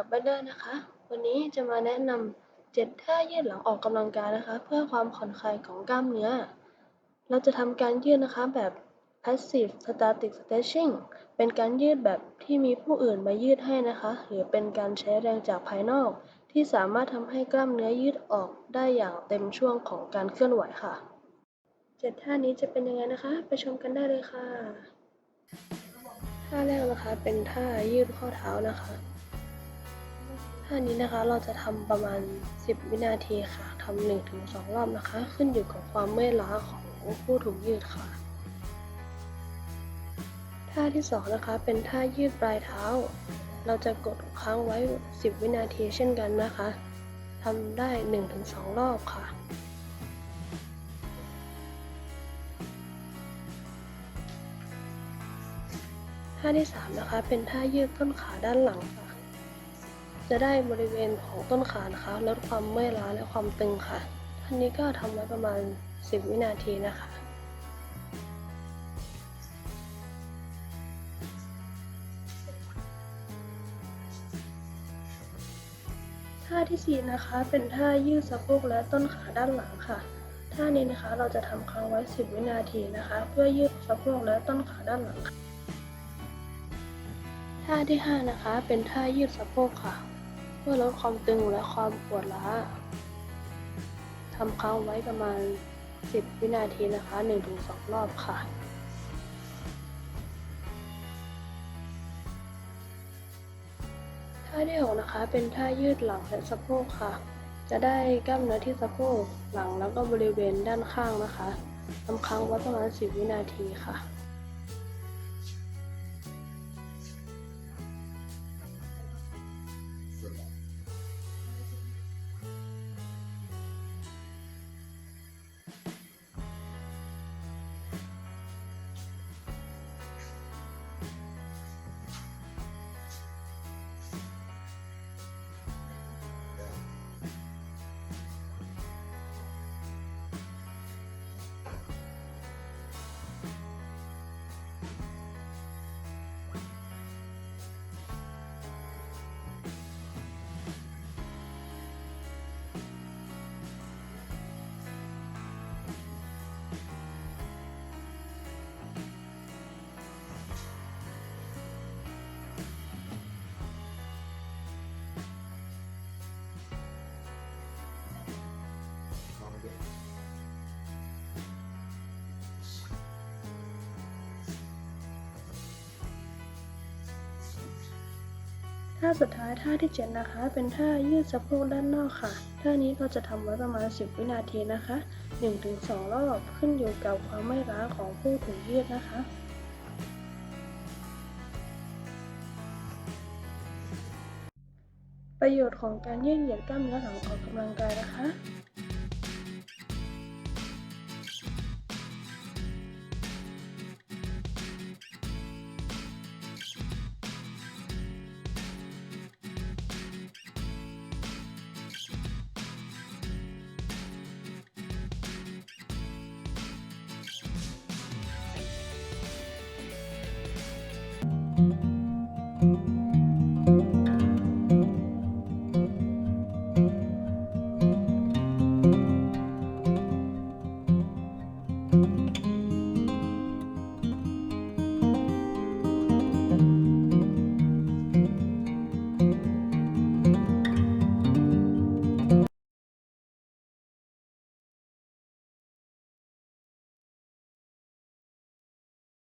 ลับไปได้นะคะ วันนี้จะมาแนะนำ7ท่ายืดหลังออกกำลังกายนะคะ เพื่อความผ่อนคลายของกล้ามเนื้อ เราจะทำการยืดนะคะแบบ passive static stretching เป็นการยืดแบบที่มีผู้อื่นมายืดให้นะคะ หรือเป็นการใช้แรงจากภายนอก ที่สามารถทำให้กล้ามเนื้อยืดออกได้อย่างเต็มช่วงของการเคลื่อนไหวค่ะเจ็ดท่านี้จะเป็นยังไงนะคะ ไปชมกันได้เลยค่ะท่าแรกนะคะเป็นท่ายืดข้อเท้านะคะ ท่านี้นะคะเราจะทำประมาณ 10 วินาทีค่ะทำหนึ่งถึงสองรอบนะคะ ขึ้นอยู่กับความเมื่อยล้าของผู้ถูกยืดค่ะ ท่าที่สองนะคะเป็นท่ายืดปลายเท้า เราจะกดค้างไว้ 10 วินาทีเช่นกันนะคะทำได้ 1-2 รอบค่ะ ท่าที่สามนะคะ เป็นท่ายืดต้นขาด้านหลังค่ะ จะได้บริเวณของต้นขานะคะลดความเมื่อยล้าและความตึงค่ะท่านี้ก็ทำไว้ประมาณ 10 วินาทีนะคะท่าที่สี่นะคะ เป็นท่ายืดสะโพกและต้นขาด้านหลังค่ะ ท่านี้นะคะเราจะทำค้างไว้ 10 วินาทีนะคะ เพื่อยืดสะโพกและต้นขาด้านหลังค่ะท่าที่ 5 นะคะ เป็นท่ายืดสะโพกค่ะ เพื่อลดความตึงและความปวดล้าทำค้างไว้ประมาณ 10 วินาทีนะคะ 1-2 รอบค่ะท่าที่6นะคะเป็นท่ายืดหลังและสะโพกค่ะ จะได้กล้ามเนื้อที่สะโพกหลังแล้วก็บริเวณด้านข้างนะคะทำค้างไว้ประมาณ 10 วินาทีค่ะ ท่าสุดท้ายท่าที่ 7 นะคะ เป็นท่ายืดสะโพกด้านนอกค่ะ ท่านี้เราจะทำไว้ประมาณ 10 วินาทีนะคะ 1-2 รอบขึ้นอยู่กับความไม่ร้าของผู้ถูกยืดนะคะประโยชน์ของการยืดเหยียดกล้ามเนื้อหลังออกกำลังกายนะคะ